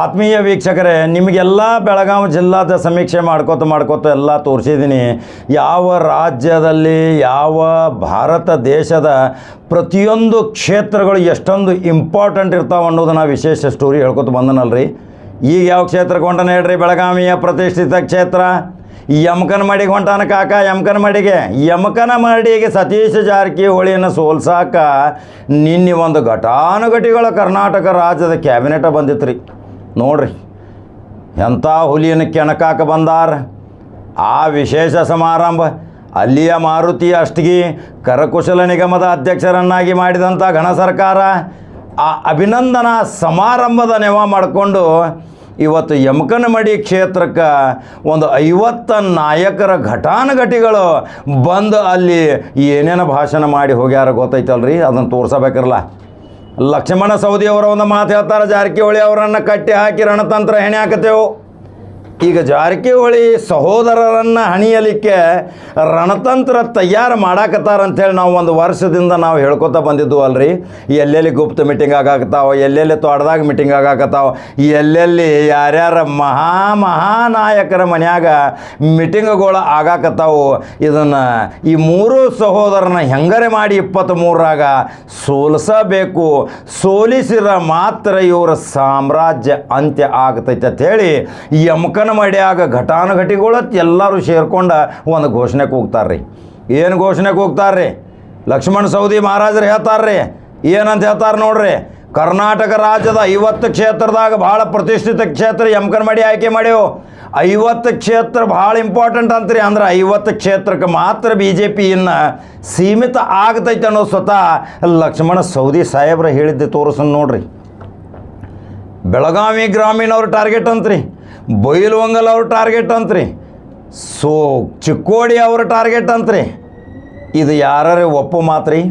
ಆತ್ಮೀಯ ವೀಕ್ಷಕರೇ, ನಿಮಗೆಲ್ಲ ಬೆಳಗಾವಿ ಜಿಲ್ಲಾದ ಸಮೀಕ್ಷೆ ಮಾಡ್ಕೋತ ಮಾಡ್ಕೋತ ಎಲ್ಲ ತೋರಿಸಿದ್ದೀನಿ. ಯಾವ ರಾಜ್ಯದಲ್ಲಿ, ಯಾವ ಭಾರತ ದೇಶದ ಪ್ರತಿಯೊಂದು ಕ್ಷೇತ್ರಗಳು ಎಷ್ಟೊಂದು ಇಂಪಾರ್ಟೆಂಟ್ ಇರ್ತಾವೆ ಅನ್ನೋದನ್ನ ವಿಶೇಷ ಸ್ಟೋರಿ ಹೇಳ್ಕೊತ ಬಂದನಲ್ರಿ. ಈಗ ಯಾವ ಕ್ಷೇತ್ರಕ್ಕೆ ಹೊಂಟಾನೆ ಹೇಳ್ರಿ? ಬೆಳಗಾವಿಯ ಪ್ರತಿಷ್ಠಿತ ಕ್ಷೇತ್ರ. ಯಮಕನಮಡಿಗೆ ಹೊಂಟಾನ ಕಾಕ ಯಮಕನ ಮಡಿಗೆ ಯಮಕನ ಮಡಿಗೆ ಸತೀಶ್ ಜಾರಕಿಹೊಳಿಯನ್ನು ಸೋಲ್ಸಾಕ ನಿನ್ನೆ ಒಂದು ಘಟಾನುಘಟಿಗಳ ಕರ್ನಾಟಕ ರಾಜ್ಯದ ಕ್ಯಾಬಿನೆಟ ಬಂದಿತ್ತು ರೀ ನೋಡ್ರಿ, ಎಂಥ ಹುಲಿಯನ್ನು ಕೆಣಕಾಕ ಬಂದಾರ? ಆ ವಿಶೇಷ ಸಮಾರಂಭ ಅಲ್ಲಿಯ ಮಾರುತಿ ಅಷ್ಟಗಿ ಕರಕುಶಲ ನಿಗಮದ ಅಧ್ಯಕ್ಷರನ್ನಾಗಿ ಮಾಡಿದಂಥ ಘನ ಸರ್ಕಾರ ಆ ಅಭಿನಂದನಾ ಸಮಾರಂಭದ ನೆವ ಮಾಡಿಕೊಂಡು ಇವತ್ತು ಯಮಕನಮಡಿ ಕ್ಷೇತ್ರಕ್ಕೆ ಒಂದು ಐವತ್ತ ನಾಯಕರ ಘಟಾನುಘಟಿಗಳು ಬಂದು ಅಲ್ಲಿ ಏನೇನು ಭಾಷಣ ಮಾಡಿ ಹೋಗ್ಯಾರ ಗೊತ್ತೈತಲ್ರಿ? ಅದನ್ನು ತೋರ್ಸಬೇಕಿರಲ್ಲ. ಲಕ್ಷ್ಮಣ ಸೌದಿಯವರ ಒಂದು ಮಾತು ಹೇಳ್ತಾರೆ ಜಾರಕಿಹೊಳಿ ಅವರನ್ನು ಕಟ್ಟಿ ಹಾಕಿ ರಣತಂತ್ರ ಹೆಣೆ ಈಗ ಜಾರಕಿಹೊಳಿ ಸಹೋದರರನ್ನು ಹಣಿಯಲಿಕ್ಕೆ ರಣತಂತ್ರ ತಯಾರು ಮಾಡಾಕತ್ತಾರಂಥೇಳಿ ನಾವು ಒಂದು ವರ್ಷದಿಂದ ನಾವು ಹೇಳ್ಕೊತಾ ಬಂದಿದ್ದು ಅಲ್ರಿ. ಎಲ್ಲೆಲ್ಲಿ ಗುಪ್ತ ಮೀಟಿಂಗ್ ಆಗಾಕತ್ತಾವ, ಎಲ್ಲೆಲ್ಲಿ ತೋಟದಾಗ ಮೀಟಿಂಗ್ ಆಗಾಕತ್ತಾವ, ಎಲ್ಲೆಲ್ಲಿ ಯಾರ್ಯಾರ ಮಹಾ ಮಹಾನಾಯಕರ ಮನ್ಯಾಗ ಮೀಟಿಂಗ್ಗಳು ಆಗಾಕತ್ತಾವು. ಇದನ್ನು ಈ ಮೂರು ಸಹೋದರನ ಹೆಂಗರೆ ಮಾಡಿ ಇಪ್ಪತ್ತ್ಮೂರರಾಗ ಸೋಲಿಸಬೇಕು, ಸೋಲಿಸಿರ ಮಾತ್ರ ಇವರ ಸಾಮ್ರಾಜ್ಯ ಅಂತ್ಯ ಆಗ್ತೈತೆ ಅಂತ ಹೇಳಿ ಯಮಕನ ಆಗ ಘಟಾನುಘಟಿಗಳು ಎಲ್ಲರೂ ಸೇರ್ಕೊಂಡು ಒಂದು ಘೋಷಣೆಗೆ ಹೋಗ್ತಾರ್ರಿ. ಏನು ಘೋಷಣೆಗೆ ಹೋಗ್ತಾರ್ರಿ? ಲಕ್ಷ್ಮಣ ಸೌದಿ ಮಹಾರಾಜರು ಹೇಳ್ತಾರ್ರಿ. ಏನಂತ ಹೇಳ್ತಾರೆ ನೋಡ್ರಿ? ಕರ್ನಾಟಕ ರಾಜ್ಯದ ಐವತ್ತು ಕ್ಷೇತ್ರದಾಗ ಭಾಳ ಪ್ರತಿಷ್ಠಿತ ಕ್ಷೇತ್ರ ಯಮಕನಮಡಿ ಆಯ್ಕೆ ಮಾಡ್ಯವು ಐವತ್ತು ಕ್ಷೇತ್ರ ಭಾಳ ಇಂಪಾರ್ಟೆಂಟ್ ಅಂತ್ರಿ. ಅಂದ್ರೆ ಐವತ್ತು ಕ್ಷೇತ್ರಕ್ಕೆ ಮಾತ್ರ ಬಿ ಜೆ ಪಿಯನ್ನು ಸೀಮಿತ ಆಗ್ತೈತೆ ಅನ್ನೋ ಸ್ವತಃ ಲಕ್ಷ್ಮಣ ಸೌದಿ ಸಾಹೇಬ್ರ ಹೇಳಿದ್ದೆ ತೋರಿಸ್ ನೋಡ್ರಿ. ಬೆಳಗಾವಿ ಗ್ರಾಮೀಣವ್ರ ಟಾರ್ಗೆಟ್ ಅಂತ್ರಿ. ಬೈಲುವಂಗಲ್ ಅವ್ರ ಟಾರ್ಗೆಟ್ ಅಂತ್ರಿ. ಸೋ, ಚಿಕ್ಕೋಡಿ ಅವ್ರ ಟಾರ್ಗೆಟ್ ಅಂತ್ರಿ. ಇದು ಯಾರೇ ಒಪ್ಪು ಮಾತ್ರಿ.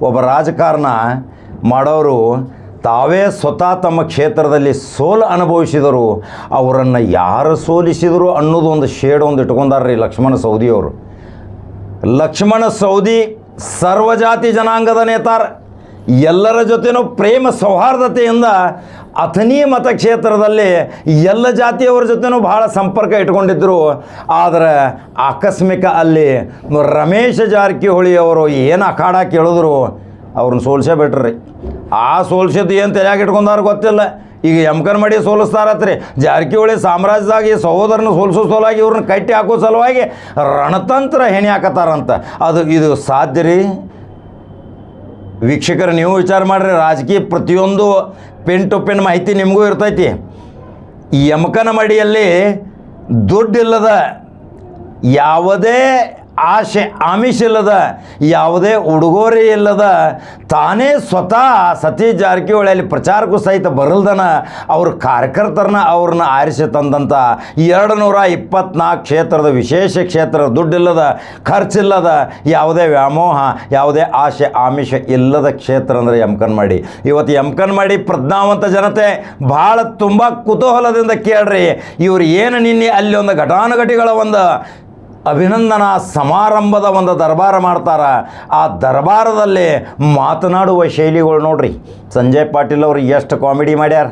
ಒಬ್ಬ ರಾಜಕಾರಣ ಮಾಡೋರು ತಾವೇ ಸ್ವತಃ ತಮ್ಮ ಕ್ಷೇತ್ರದಲ್ಲಿ ಸೋಲು ಅನುಭವಿಸಿದರು. ಅವರನ್ನು ಯಾರು ಸೋಲಿಸಿದರು ಅನ್ನೋದು ಒಂದು ಶೇಡ್ ಒಂದು ಇಟ್ಕೊಂಡಾರ್ರಿ ಲಕ್ಷ್ಮಣ ಸೌದಿಯವರು ಲಕ್ಷ್ಮಣ ಸೌದಿ ಸರ್ವಜಾತಿ ಜನಾಂಗದ ನೇತಾರ. ಎಲ್ಲರ ಜೊತೆನೂ ಪ್ರೇಮ ಸೌಹಾರ್ದತೆಯಿಂದ ಅಥಣಿ ಮತಕ್ಷೇತ್ರದಲ್ಲಿ ಎಲ್ಲ ಜಾತಿಯವರ ಜೊತೆನೂ ಬಹಳ ಸಂಪರ್ಕ ಇಟ್ಕೊಂಡಿದ್ದರು ಆದರೆ ಆಕಸ್ಮಿಕ ಅಲ್ಲಿ ರಮೇಶ್ ಜಾರಕಿಹೊಳಿ ಅವರು ಏನು ಅಖಾಡ ಕೇಳಿದ್ರು, ಅವ್ರನ್ನ ಸೋಲ್ಸೇ ಬಿಟ್ರಿ. ಆ ಸೋಲ್ಸಿದ್ದು ಏನು ತಲೆಯಾಗಿ ಇಟ್ಕೊಂಡಾರ ಗೊತ್ತಿಲ್ಲ. ಈಗ ಯಮಕನ್ ಮಾಡಿ ಸೋಲಿಸ್ತಾರತ್ರಿ. ಜಾರಕಿಹೊಳಿ ಸಾಮ್ರಾಜ್ಯದಾಗ ಈ ಸಹೋದರನ ಸೋಲಿಸೋ ಸೋಲಾಗಿ ಇವ್ರನ್ನ ಕಟ್ಟಿ ಹಾಕೋ ಸಲುವಾಗಿ ರಣತಂತ್ರ ಹೆಣೆ ಹಾಕತ್ತಾರಂತ. ಅದು ಇದು ಸಾಧ್ಯ ರೀ? ವೀಕ್ಷಕರು, ನೀವು ವಿಚಾರ ಮಾಡಿರಿ, ರಾಜಕೀಯ ಪ್ರತಿಯೊಂದು ಪೆನ್ ಟು ಪೆನ್ ಮಾಹಿತಿ ನಿಮಗೂ ಇರ್ತೈತಿ. ಈ ಯಮಕನ ಮಡಿಯಲ್ಲಿ ದುಡ್ಡಿಲ್ಲದ ಯಾವುದೇ ಆಶೆ ಆಮಿಷ ಇಲ್ಲದ ಯಾವುದೇ ಉಡುಗೊರೆ ಇಲ್ಲದ, ತಾನೇ ಸ್ವತಃ ಸತೀಶ್ ಜಾರಕಿಹೊಳಿ ಅಲ್ಲಿ ಪ್ರಚಾರಕ್ಕೂ ಸಹಿತ ಬರಲ್ದನ ಅವ್ರ ಕಾರ್ಯಕರ್ತರನ್ನ ಅವ್ರನ್ನ ಆರಿಸಿ ತಂದಂಥ ಎರಡು ನೂರ ಇಪ್ಪತ್ನಾಲ್ಕು ಕ್ಷೇತ್ರದ ವಿಶೇಷ ಕ್ಷೇತ್ರ ದುಡ್ಡಿಲ್ಲದ, ಖರ್ಚಿಲ್ಲದ, ಯಾವುದೇ ವ್ಯಾಮೋಹ, ಯಾವುದೇ ಆಶೆ ಆಮಿಷ ಇಲ್ಲದ ಕ್ಷೇತ್ರ ಅಂದರೆ ಯಮಕನ್ಮಡಿ ಇವತ್ತು ಯಮಕನ್ಮಡಿ ಪ್ರಜ್ಞಾವಂತ ಜನತೆ, ಭಾಳ ತುಂಬ ಕುತೂಹಲದಿಂದ ಕೇಳ್ರಿ, ಇವರು ಏನು ನಿನ್ನೆ ಅಲ್ಲಿ ಒಂದು ಘಟಾನುಘಟಿಗಳ ಒಂದು ಅಭಿನಂದನಾ ಸಮಾರಂಭದ ಒಂದು ದರ್ಬಾರ ಮಾಡ್ತಾರ. ಆ ದರ್ಬಾರದಲ್ಲಿ ಮಾತನಾಡುವ ಶೈಲಿಗಳು ನೋಡ್ರಿ. ಸಂಜಯ್ ಪಾಟೀಲ್ ಅವರು ಎಷ್ಟು ಕಾಮಿಡಿ ಮಾಡ್ಯಾರ.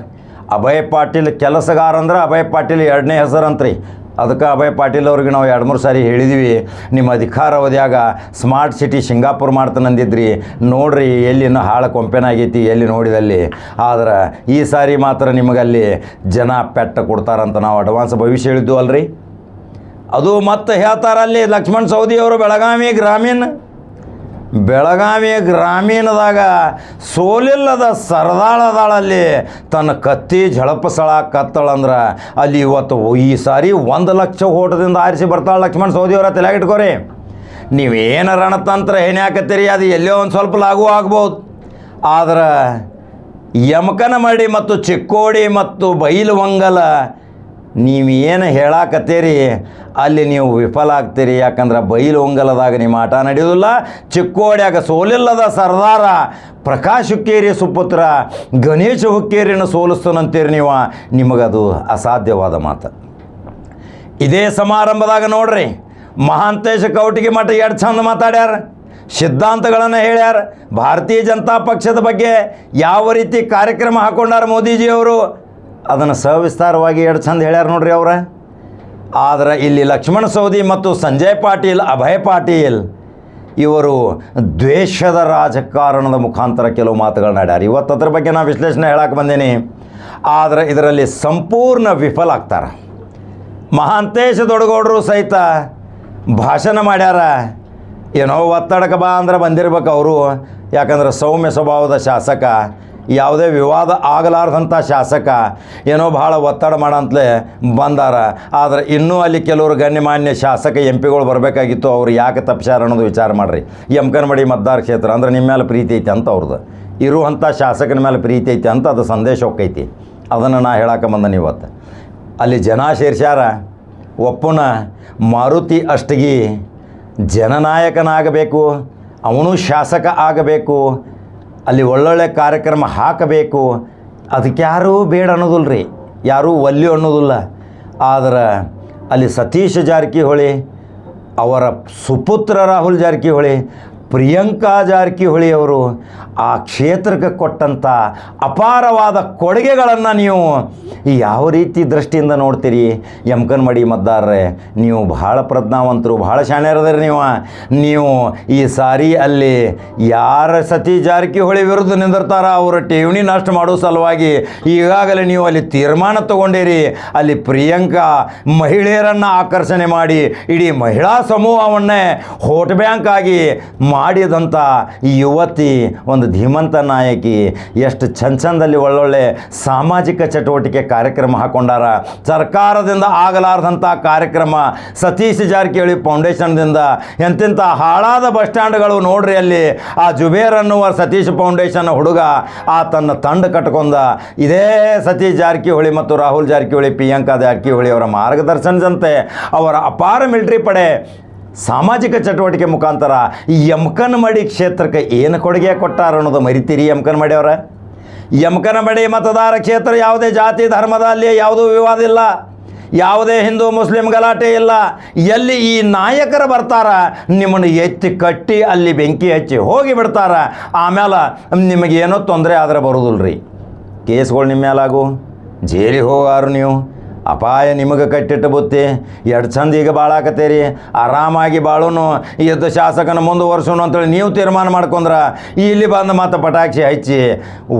ಅಭಯ್ ಪಾಟೀಲ್ ಕೆಲಸಗಾರ ಅಂದ್ರೆ ಅಭಯ್ ಪಾಟೀಲ್ ಎರಡನೇ ಹೆಸರಂತ್ರಿ. ಅದಕ್ಕೆ ಅಭಯ್ ಪಾಟೀಲ್ ಅವ್ರಿಗೆ ನಾವು ಎರಡು ಮೂರು ಸಾರಿ ಹೇಳಿದ್ವಿ. ನಿಮ್ಮ ಅಧಿಕಾರ ಅವಧಿಯಾಗ ಸ್ಮಾರ್ಟ್ ಸಿಟಿ ಸಿಂಗಾಪುರ್ ಮಾಡ್ತಾನಂದಿದ್ರಿ ನೋಡ್ರಿ ಎಲ್ಲಿನ ಹಾಳು ಕೊಂಪೆನಾಗೈತಿ ಎಲ್ಲಿ ನೋಡಿದಲ್ಲಿ. ಆದ್ರೆ ಈ ಸಾರಿ ಮಾತ್ರ ನಿಮಗಲ್ಲಿ ಜನ ಪೆಟ್ಟ ಕೊಡ್ತಾರಂತ ನಾವು ಅಡ್ವಾನ್ಸ್ ಭವಿಷ್ಯ ಹೇಳಿದ್ದು ಅಲ್ರಿ. ಅದು ಮತ್ತೆ ಹೇಳ್ತಾರಲ್ಲಿ ಲಕ್ಷ್ಮಣ್ ಸೌದಿಯವರು ಬೆಳಗಾವಿ ಗ್ರಾಮೀಣ. ಬೆಳಗಾವಿ ಗ್ರಾಮೀಣದಾಗ ಸೋಲಿಲ್ಲದ ಸರದಾಳದಾಳಲ್ಲಿ ತನ್ನ ಕತ್ತಿ ಝಳಪಸಳ ಕತ್ತಳಂದ್ರೆ ಅಲ್ಲಿ ಇವತ್ತು ಈ ಸಾರಿ ಒಂದು ಲಕ್ಷ ಓಟದಿಂದ ಆರಿಸಿ ಬರ್ತಾಳೆ ಲಕ್ಷ್ಮಣ್ ಸೌದಿಯವರ ಇಟ್ಕೋರಿ. ನೀವೇನು ರಣತಂತ್ರ ಏನೇ ಹಾಕತ್ತೀರಿ ಅದು ಎಲ್ಲೋ ಒಂದು ಸ್ವಲ್ಪ ಲಾಗೂ ಆಗ್ಬೋದು. ಆದ್ರೆ ಯಮಕನಮಡಿ ಮತ್ತು ಚಿಕ್ಕೋಡಿ ಮತ್ತು ಬೈಲುವಂಗಲ ನೀವು ಏನು ಹೇಳಾಕತ್ತೀರಿ? ಅಲ್ಲಿ ನೀವು ವಿಫಲ ಆಗ್ತೀರಿ. ಯಾಕಂದ್ರೆ ಬೈಲು ಒಂಗಲದಾಗ ನಿಮ್ಮ ಆಟ ನಡೆಯೋದಿಲ್ಲ. ಚಿಕ್ಕೋಡ್ಯಾಗ ಸೋಲಿಲ್ಲದ ಸರ್ದಾರ ಪ್ರಕಾಶ್ ಹುಕ್ಕೇರಿ ಸುಪುತ್ರ, ಗಣೇಶ ಹುಕ್ಕೇರಿನ ಸೋಲಿಸ್ತಾನಂತೀರಿ ನೀವು. ನಿಮಗದು ಅಸಾಧ್ಯವಾದ ಮಾತು. ಇದೇ ಸಮಾರಂಭದಾಗ ನೋಡ್ರಿ, ಮಹಾಂತೇಶ ಕೌಟಿಗೆ ಮಠ ಎರಡು ಚಂದ ಮಾತಾಡ್ಯಾರ. ಸಿದ್ಧಾಂತಗಳನ್ನು ಹೇಳ್ಯಾರ. ಭಾರತೀಯ ಜನತಾ ಪಕ್ಷದ ಬಗ್ಗೆ ಯಾವ ರೀತಿ ಕಾರ್ಯಕ್ರಮ ಹಾಕೊಂಡಾರ ಮೋದಿಜಿಯವರು? ಅದನ್ನು ಸವಿಸ್ತಾರವಾಗಿ ಎರಡು ಚಂದ ಹೇಳ್ಯಾರ ನೋಡ್ರಿ ಅವ್ರ. ಆದರೆ ಇಲ್ಲಿ ಲಕ್ಷ್ಮಣ ಸೌದಿ ಮತ್ತು ಸಂಜಯ್ ಪಾಟೀಲ್, ಅಭಯ್ ಪಾಟೀಲ್, ಇವರು ದ್ವೇಷದ ರಾಜಕಾರಣದ ಮುಖಾಂತರ ಕೆಲವು ಮಾತುಗಳನ್ನ ಆಡ್ಯಾರ. ಇವತ್ತು ಅದ್ರ ಬಗ್ಗೆ ನಾನು ವಿಶ್ಲೇಷಣೆ ಹೇಳಕ್ಕೆ ಬಂದೀನಿ. ಆದರೆ ಇದರಲ್ಲಿ ಸಂಪೂರ್ಣ ವಿಫಲ ಆಗ್ತಾರೆ. ಮಹಾಂತೇಶ ದೊಡಗೌಡರು ಸಹಿತ ಭಾಷಣ ಮಾಡ್ಯಾರ. ಏನೋ ಒತ್ತಡಕ್ಕೆ ಬಾ ಅಂದ್ರೆ ಬಂದಿರ್ಬೇಕು ಅವರು. ಯಾಕಂದ್ರೆ ಸೌಮ್ಯ ಸ್ವಭಾವದ ಶಾಸಕ. ಯಾವುದೇ ವಿವಾದ ಆಗಲಾರ್ದಂಥ ಶಾಸಕ ಏನೋ ಭಾಳ ಒತ್ತಡ ಮಾಡಂತಲೇ ಬಂದಾರ. ಆದರೆ ಇನ್ನೂ ಅಲ್ಲಿ ಕೆಲವರು ಗಣ್ಯಮಾನ್ಯ ಶಾಸಕ ಎಂ ಪಿಗಳು ಬರಬೇಕಾಗಿತ್ತು, ಅವ್ರು ಯಾಕೆ ತಪ್ಪಿಸ್ಯಾರ ಅನ್ನೋದು ವಿಚಾರ ಮಾಡಿರಿ. ಎಮ್ಕನ್ಮಡಿ ಮತದಾರ ಕ್ಷೇತ್ರ ಅಂದ್ರೆ ನಿಮ್ಮ ಮೇಲೆ ಪ್ರೀತಿ ಐತೆ ಅಂತ ಅವ್ರದ್ದು ಇರುವಂಥ ಶಾಸಕನ ಮೇಲೆ ಪ್ರೀತಿ ಐತೆ ಅಂತ ಅದು ಸಂದೇಶ ಹೋಗೈತಿ ಅದನ್ನು ನಾ ಹೇಳಕ್ಕೆ ಬಂದನು ಇವತ್ತು. ಅಲ್ಲಿ ಜನ ಸೇರ್ಸ್ಯಾರ, ಒಪ್ಪುನ ಮಾರುತಿ ಅಷ್ಟಗಿ ಜನನಾಯಕನಾಗಬೇಕು, ಅವನು ಶಾಸಕ ಆಗಬೇಕು ಅಲ್ಲಿ ಒಳ್ಳೊಳ್ಳೆ ಕಾರ್ಯಕ್ರಮ ಹಾಕಬೇಕು. ಅದಕ್ಕೆ ಯಾರೂ ಬೇಡ ಅನ್ನೋದಿಲ್ಲ ರೀ ಯಾರೂ ಒಲ್ಲಿ ಅನ್ನೋದಿಲ್ಲ. ಆದ್ರೆ ಅಲ್ಲಿ ಸತೀಶ್ ಜಾರಕಿಹೊಳಿ, ಅವರ ಸುಪುತ್ರ ರಾಹುಲ್ ಜಾರಕಿಹೊಳಿ, ಪ್ರಿಯಾಂಕಾ ಜಾರಕಿಹೊಳಿ ಅವರು ಆ ಕ್ಷೇತ್ರಕ್ಕೆ ಕೊಟ್ಟಂಥ ಅಪಾರವಾದ ಕೊಡುಗೆಗಳನ್ನು ನೀವು ಯಾವ ರೀತಿ ದೃಷ್ಟಿಯಿಂದ ನೋಡ್ತೀರಿ? ಯಮಕನ್ಮಡಿ ಮತದಾರರೇ, ನೀವು ಬಹಳ ಪ್ರಜ್ಞಾವಂತರು ಭಾಳ ಶಾಣ್ಯರದ್ರಿ ನೀವು. ನೀವು ಈ ಸಾರಿ ಅಲ್ಲಿ ಯಾರ ಸತಿ ಜಾರಕಿಹೊಳಿ ವಿರುದ್ಧ ನಿಂದಿರ್ತಾರ ಅವರ ಠೇವಣಿ ನಾಷ್ಟ ಮಾಡೋ ಸಲುವಾಗಿ ಈಗಾಗಲೇ ನೀವು ಅಲ್ಲಿ ತೀರ್ಮಾನ ತಗೊಂಡಿರಿ. ಅಲ್ಲಿ ಪ್ರಿಯಾಂಕಾ ಮಹಿಳೆಯರನ್ನು ಆಕರ್ಷಣೆ ಮಾಡಿ ಇಡೀ ಮಹಿಳಾ ಸಮೂಹವನ್ನೇ ಹೋಟ್ ಬ್ಯಾಂಕ್ ಆಗಿ ಮಾಡಿದಂಥ ಯುವತಿ ಒಂದು ಧೀಮಂತ ನಾಯಕಿ ಎಷ್ಟು ಚಂದ ಒಳ್ಳೊಳ್ಳೆ ಸಾಮಾಜಿಕ ಚಟುವಟಿಕೆ ಕಾರ್ಯಕ್ರಮ ಹಾಕೊಂಡಾರ. ಸರ್ಕಾರದಿಂದ ಆಗಲಾರದಂಥ ಕಾರ್ಯಕ್ರಮ ಸತೀಶ್ ಜಾರಕಿಹೊಳಿ ಫೌಂಡೇಶನ್ದಿಂದ. ಎಂತೆಂಥ ಹಾಳಾದ ಬಸ್ ಸ್ಟ್ಯಾಂಡ್ಗಳು ನೋಡ್ರಿ ಅಲ್ಲಿ. ಆ ಜುಬೇರ್ ಅನ್ನುವ ಸತೀಶ್ ಫೌಂಡೇಶನ್ ಹುಡುಗ ಆ ತನ್ನ ತಂಡ ಕಟ್ಕೊಂಡ. ಇದೇ ಸತೀಶ್ ಜಾರಕಿಹೊಳಿ ಮತ್ತು ರಾಹುಲ್ ಜಾರಕಿಹೊಳಿ, ಪ್ರಿಯಾಂಕಾ ಜಾರಕಿಹೊಳಿ ಅವರ ಮಾರ್ಗದರ್ಶನದಂತೆ ಅವರ ಅಪಾರ ಮಿಲಿಟರಿ ಪಡೆ ಸಾಮಾಜಿಕ ಚಟುವಟಿಕೆ ಮುಖಾಂತರ ಈ ಯಮಕನಮಡಿ ಕ್ಷೇತ್ರಕ್ಕೆ ಏನು ಕೊಡುಗೆ ಕೊಟ್ಟಾರ ಅನ್ನೋದು ಮರಿತೀರಿ ಯಮಕನಮಡಿ ಅವರ? ಯಮಕನಮಡಿ ಮತದಾರ ಕ್ಷೇತ್ರ ಯಾವುದೇ ಜಾತಿ, ಧರ್ಮದ ಅಲ್ಲಿ ಯಾವುದೂ ವಿವಾದ ಇಲ್ಲ. ಯಾವುದೇ ಹಿಂದೂ, ಮುಸ್ಲಿಂ ಗಲಾಟೆ ಇಲ್ಲ. ಎಲ್ಲಿ ಈ ನಾಯಕರು ಬರ್ತಾರ, ನಿಮ್ಮನ್ನು ಎತ್ತಿ ಕಟ್ಟಿ ಅಲ್ಲಿ ಬೆಂಕಿ ಹಚ್ಚಿ ಹೋಗಿ ಬಿಡ್ತಾರ. ಆಮೇಲೆ ನಿಮಗೇನೋ ತೊಂದರೆ ಆದರೆ ಬರೋದಿಲ್ಲ ರೀ ಕೇಸ್ಗಳು ನಿಮ್ಮ ಮೇಲಾಗು ಜೇಲಿಗೆ ಹೋಗಾರು ನೀವು. ಅಪಾಯ ನಿಮಗೆ ಕಟ್ಟಿಟ್ಟ ಬುತ್ತಿ. ಎರಡು ಚಂದ ಈಗ ಬಾಳಾಕತ್ತೀರಿ ಆರಾಮಾಗಿ ಬಾಳೋನು. ಎದ್ದು ಶಾಸಕನ ಮುಂದುವರ್ಸೋನು ಅಂತೇಳಿ ನೀವು ತೀರ್ಮಾನ ಮಾಡ್ಕೊಂಡ್ರ ಇಲ್ಲಿ ಬಂದು ಮತ್ತೆ ಪಟಾಕ್ಷಿ ಹಚ್ಚಿ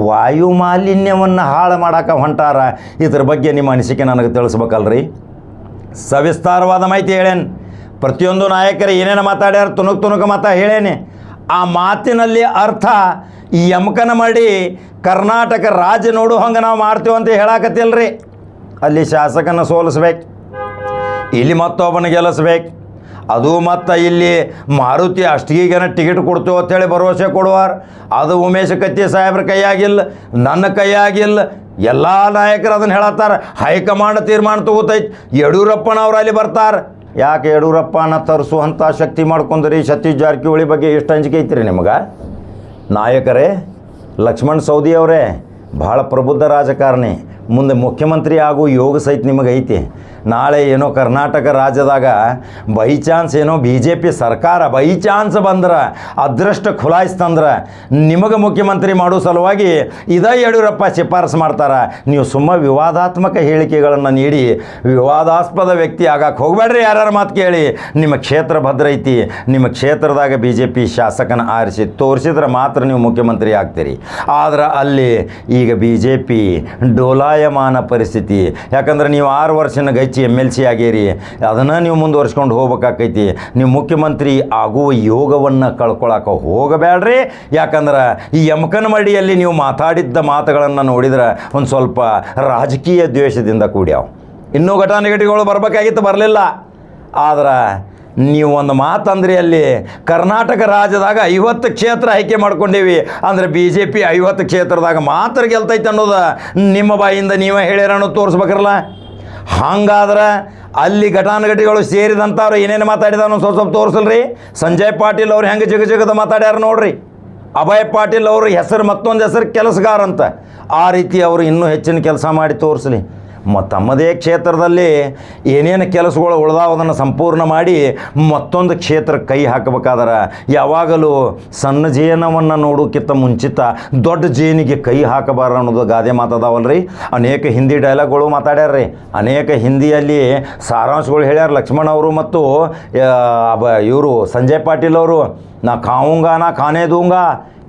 ವಾಯು ಮಾಲಿನ್ಯವನ್ನು ಹಾಳು ಮಾಡಕ್ಕೆ ಹೊಂಟಾರ. ಇದ್ರ ಬಗ್ಗೆ ನಿಮ್ಮ ಅನಿಸಿಕೆ ನನಗೆ ತಿಳಿಸ್ಬೇಕಲ್ರಿ. ಸವಿಸ್ತಾರವಾದ ಮಾಹಿತಿ ಹೇಳೇನು. ಪ್ರತಿಯೊಂದು ನಾಯಕರು ಏನೇನು ಮಾತಾಡ್ಯಾರ ತುಣುಕ್ ತುಣುಕು ಮಾತಾ ಹೇಳೇನೆ. ಆ ಮಾತಿನಲ್ಲಿ ಅರ್ಥ ಈ ಯಮಕನ ಮಾಡಿ ಕರ್ನಾಟಕ ರಾಜ್ಯ ನೋಡು ಹಂಗೆ ನಾವು ಮಾಡ್ತೀವಂತ ಹೇಳಾಕತ್ತಿಲ್ರಿ. ಅಲ್ಲಿ ಶಾಸಕನ ಸೋಲಿಸ್ಬೇಕು, ಇಲ್ಲಿ ಮತ್ತೊಬ್ಬನ ಗೆಲ್ಲಿಸ್ಬೇಕು, ಅದು ಮತ್ತು ಇಲ್ಲಿ ಮಾರುತಿ ಅಷ್ಟಿಗೇನ ಟಿಕೆಟ್ ಕೊಡ್ತೇವೆ ಅಂತೇಳಿ ಭರವಸೆ ಕೊಡುವಾರ. ಅದು ಉಮೇಶ್ ಕತ್ತಿ ಸಾಹೇಬ್ರ ಕೈಯಾಗಿಲ್ಲ, ನನ್ನ ಕೈಯಾಗಿಲ್ಲ. ಎಲ್ಲ ನಾಯಕರು ಅದನ್ನು ಹೇಳತ್ತಾರ. ಹೈಕಮಾಂಡ್ ತೀರ್ಮಾನ ತಗೋತೈತಿ. ಯಡಿಯೂರಪ್ಪನವ್ರು ಅಲ್ಲಿ ಬರ್ತಾರೆ. ಯಾಕೆ ಯಡಿಯೂರಪ್ಪನ ತರಿಸುವಂಥ ಶಕ್ತಿ ಮಾಡ್ಕೊಂಡ್ರಿ? ಸತೀಶ್ ಜಾರಕಿಹೊಳಿ ಬಗ್ಗೆ ಎಷ್ಟು ಅಂಜಿಕೆ ಐತ್ರಿ ನಿಮಗೆ? ನಾಯಕರೇ, ಲಕ್ಷ್ಮಣ್ ಸೌದಿ ಅವರೇ, ಭಾಳ ಪ್ರಬುದ್ಧ ರಾಜಕಾರಣಿ. ಮುಂದೆ ಮುಖ್ಯಮಂತ್ರಿ ಆಗೋ ಯೋಗ ಸಹಿತ ನಿಮಗೆ ಐತಿ ನಾಳೆ ಏನೋ ಕರ್ನಾಟಕ ರಾಜ್ಯದಾಗ ಬೈ ಚಾನ್ಸ್ ಏನೋ ಬಿ ಜೆ ಪಿ ಸರ್ಕಾರ ಬೈ ಚಾನ್ಸ್ ಬಂದ್ರೆ, ಅದೃಷ್ಟ ಖುಲಾಯಿಸ್ತಂದ್ರೆ ನಿಮಗೆ ಮುಖ್ಯಮಂತ್ರಿ ಮಾಡೋ ಸಲುವಾಗಿ ಇದೇ ಯಡಿಯೂರಪ್ಪ ಶಿಫಾರಸು ಮಾಡ್ತಾರೆ. ನೀವು ಸುಮ್ಮ ವಿವಾದಾತ್ಮಕ ಹೇಳಿಕೆಗಳನ್ನು ನೀಡಿ, ವಿವಾದಾಸ್ಪದ ವ್ಯಕ್ತಿ ಆಗಕ್ಕೆ ಹೋಗಬೇಡ್ರಿ ಯಾರ್ಯಾರ ಮಾತು ಕೇಳಿ. ನಿಮ್ಮ ಕ್ಷೇತ್ರ ಭದ್ರ ಐತಿ ನಿಮ್ಮ ಕ್ಷೇತ್ರದಾಗ ಬಿ ಜೆ ಪಿ ಶಾಸಕನ ಆರಿಸಿ ತೋರಿಸಿದ್ರೆ ಮಾತ್ರ ನೀವು ಮುಖ್ಯಮಂತ್ರಿ ಆಗ್ತೀರಿ. ಆದ್ರೆ ಅಲ್ಲಿ ಈಗ ಬಿ ಜೆ ಪಿ ಡೋಲಾಯಮಾನ ಪರಿಸ್ಥಿತಿ. ಯಾಕಂದ್ರೆ ನೀವು ಆರು ವರ್ಷನ ಗಚ್ಚಿ ಎಂ ಎಲ್ ಸಿ ಆಗೇರಿ. ಅದನ್ನು ನೀವು ಮುಂದುವರ್ಸ್ಕೊಂಡು ಹೋಗ್ಬೇಕಾಕೈತಿ. ನೀವು ಮುಖ್ಯಮಂತ್ರಿ ಆಗುವ ಯೋಗವನ್ನು ಕಳ್ಕೊಳಕ್ಕೆ ಹೋಗಬೇಡ್ರಿ ಯಾಕಂದ್ರೆ ಈ ಯಮಕನಮಡಿಯಲ್ಲಿ ನೀವು ಮಾತಾಡಿದ್ದ ಮಾತುಗಳನ್ನು ನೋಡಿದ್ರೆ ಒಂದು ಸ್ವಲ್ಪ ರಾಜಕೀಯ ದ್ವೇಷದಿಂದ ಕೂಡ್ಯಾವ. ಇನ್ನೂ ಘಟಾನುಘಟಿಗಳು ಬರಬೇಕಾಗಿತ್ತು, ಬರಲಿಲ್ಲ. ಆದ್ರೆ ನೀವು ಒಂದು ಮಾತಂದ್ರಿ ಅಲ್ಲಿ, ಕರ್ನಾಟಕ ರಾಜ್ಯದಾಗ ಐವತ್ತು ಕ್ಷೇತ್ರ ಆಯ್ಕೆ ಮಾಡ್ಕೊಂಡೀವಿ. ಅಂದ್ರೆ ಬಿ ಜೆ ಪಿ ಐವತ್ತು ಕ್ಷೇತ್ರದಾಗ ಮಾತ್ರ ಗೆಲ್ತೈತೆ ಅನ್ನೋದು ನಿಮ್ಮ ಬಾಯಿಂದ ನೀವೇ ಹೇಳಿರೋಣ ತೋರಿಸ್ಬೇಕ್ರಲ್ಲ. ಹಂಗಾದ್ರೆ ಅಲ್ಲಿ ಘಟಾನುಘಟಿಗಳು ಸೇರಿದಂಥವ್ರು ಏನೇನು ಮಾತಾಡಿದಾನೋ ಸ್ವಲ್ಪ ಸ್ವಲ್ಪ ತೋರಿಸಲ್ರಿ. ಸಂಜಯ್ ಪಾಟೀಲ್ ಅವ್ರು ಹೆಂಗೆ ಜಗ ಜಗದ ಮಾತಾಡ್ಯಾರ ನೋಡ್ರಿ. ಅಭಯ್ ಪಾಟೀಲ್ ಅವರು ಹೆಸರು ಮತ್ತೊಂದು ಹೆಸರು ಕೆಲಸಗಾರ ಅಂತ. ಆ ರೀತಿ ಅವರು ಇನ್ನೂ ಹೆಚ್ಚಿನ ಕೆಲಸ ಮಾಡಿ ತೋರಿಸಲಿ. ತಮ್ಮದೇ ಕ್ಷೇತ್ರದಲ್ಲಿ ಏನೇನು ಕೆಲಸಗಳು ಉಳ್ದಾವದನ್ನು ಸಂಪೂರ್ಣ ಮಾಡಿ ಮತ್ತೊಂದು ಕ್ಷೇತ್ರಕ್ಕೆ ಕೈ ಹಾಕಬೇಕಾದ್ರೆ. ಯಾವಾಗಲೂ ಸಣ್ಣ ಜೇನವನ್ನು ನೋಡೋಕ್ಕಿಂತ ಮುಂಚಿತ ದೊಡ್ಡ ಜೇನಿಗೆ ಕೈ ಹಾಕಬಾರ ಅನ್ನೋದು ಗಾದೆ ಮಾತದಾವಲ್ರಿ. ಅನೇಕ ಹಿಂದಿ ಡೈಲಾಗ್ಗಳು ಮಾತಾಡ್ಯಾರ್ರಿ. ಅನೇಕ ಹಿಂದಿಯಲ್ಲಿ ಸಾರಾಂಶಗಳು ಹೇಳ್ಯಾರ ಲಕ್ಷ್ಮಣ್ ಅವರು ಮತ್ತು ಇವರು ಸಂಜಯ್ ಪಾಟೀಲ್ ಅವರು. ನಾ ಕಾವುಂಗ ನಾ ಖಾನೇ ದೂಂಗ.